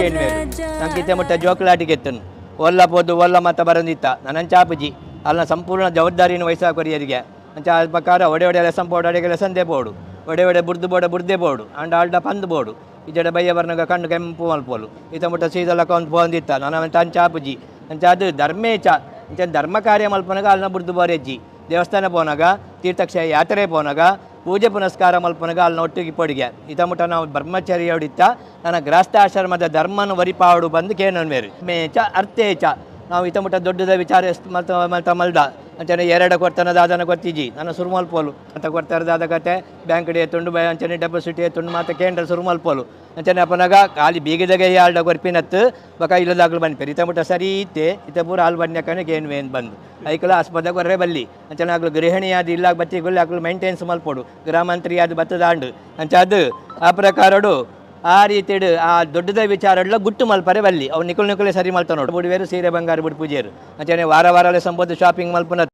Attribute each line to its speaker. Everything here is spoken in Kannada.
Speaker 1: ಕೇಳಿ ನಂಗೆ ಮುಟ್ಟ ಜೋಕುಲಾಟಿ ಎತ್ತನು. ಒಲ್ಲ ಪೋದು, ಒಲ್ಲ ಮತ್ತ ಬರಂದಿತ್ತ. ನನ್ನ ಚಾಪುಜಿ. ಅಲ್ಲ ಸಂಪೂರ್ಣ ಜವಾಬ್ದಾರಿಯನ್ನು ವಹಿಸಾಕೊರಿಯರಿಗೆ ಅಂಚ ಅದ ಪ್ರಕಾರ ಒಡೆ ಒಡೆ ಲೆಸನ್ ಬೋರ್ಡ್ ಅಡೆಗೆ ಲೆಸಂದೇ ಬೋಡು ಒಡೆ ಒಡೆ ಬುರ್ದು ಬೋಡ, ಬುರ್ದೆ ಬೋಡು ಅಂಡ ಆಲ್ಡ ಪಂದ್ ಬೋಡು ಇಜಡ ಬಯ್ಯ ಬರ್ನಗ ಕಣ್ಣು ಕೆಂಪು ಮಲ್ಪೋಲು. ಇತ ಮುಟ್ಟ ಸೀದಲ್ಲ ಕೊಂದು ಪೋಂದಿತ್ತ. ನನ್ನ ತನ್ನ ಚಾಪುಜಿ. ಅಂಚ ಅದು ಧರ್ಮೇಚ ಅಂಚ ಧರ್ಮ ಕಾರ್ಯ ಮಲ್ಪನಾಗ ಅಲ್ನ ಬುರ್ದು ಬೋರೆಜ್ಜಿ. ದೇವಸ್ಥಾನ ಪೋನಾಗ ತೀರ್ಥಕ್ಷ ಯಾತ್ರೆ ಪೋನಾಗ ಪೂಜೆ ಪುನಸ್ಕಾರ ಮಲ್ಪನಗ ಅಲ್ಲಿ ಒಟ್ಟಿಗೆ ಪೊಡಿಗೆ. ಇತ ಮುಟ್ಟ ನಾವು ಬ್ರಹ್ಮಚರ್ಯ ಹೊಡಿತ, ನನ್ನ ಗೃಹಸ್ಥಾಶ್ರಮದ ಧರ್ಮನ ವರಿಪಾಡು ಬಂದು ಕೇನನ್ ಚ ಮೇಚ, ಅರ್ಥೇಚ. ನಾವು ಇತ ಮುಟ ದೊಡ್ಡದ ವಿಚಾರ ಮಲ್ದ. ಅಂಚನೆ ಎರಡ ಕೊರ್ತನ ದಾದನ ಗೊತ್ತಿಜಿ ನನ್ನ ಸುರುಮಲ್ಪೋಲು ಅಂತ ಕೊಡ್ತಾರೆ ದಾದ ಕತೆ. ಬ್ಯಾಂಕ್ ಡೇ ತುಂಡು ಬೈ ಅಂಚನೆ ಡೆಪಾಸಿಟ್ ತುಂಡು ಮಾತ ಕೇಂದ್ರ ಸುರುಮಲ್ಪೋಲು ಅಂಚನೆ ಅಪ್ಪನಾಗ ಖಾಲಿ ಬೀಗದಾಗ ಆಲ್ಡ ಕೊರ್ಪಿನತ್ ಬಕ ಇಲ್ಲದಾಗ್ಲು ಬನ್ಪೇರಿ ಇತ ಮುಟ್ಟ ಸರಿ ಇತ್ತೆ ಇತ ಪೂರ ಹಾಲು ಬನ್ಯಕನೆ ಏನು ಏನು ಬಂದು. ಐಕಲ ಆಸ್ಪತ್ರೆ ಕೊರೆ ಬಲ್ಲಿ. ಅಂಚನೆ ಆಗ್ಲು ಗೃಹಿಣಿ ಆದ ಇಲ್ಲ ಬತ್ತಿ ಗುಲ್ಲಿ ಆಗ್ಲು ಮೇಂಟೆನ್ಸ್ ಮಲ್ಪೋಡು ಗ್ರಾಮಾಂತರಿ ಅದು ಬತ್ತದಾಂಡು ಅಂಚ ಅದು ಆ ಪ್ರಕಾರಡು ಆ ರೀತಿ ಆ ದೊಡ್ಡದ ವಿಚಾರಡ್ಲ ಗುಟ್ಟು ಮಲ್ಪರೆ ಬಲ್ಲಿ. ಅವ್ರು ನಿಕುಲ್ ನಿಕುಲೆ ಸರಿ ಮಲ್ತ ನೋಡು. ಬುಡಿವೇರು ಸೀರೆ ಬಂಗಾರ ಬುಡ್ ಪೂಜೆರು ಅಂಚನೆ ವಾರ ವಾರಲೆ ಸಂಬೋದು ಶಾಪಿಂಗ್ ಮಲ್ಪನ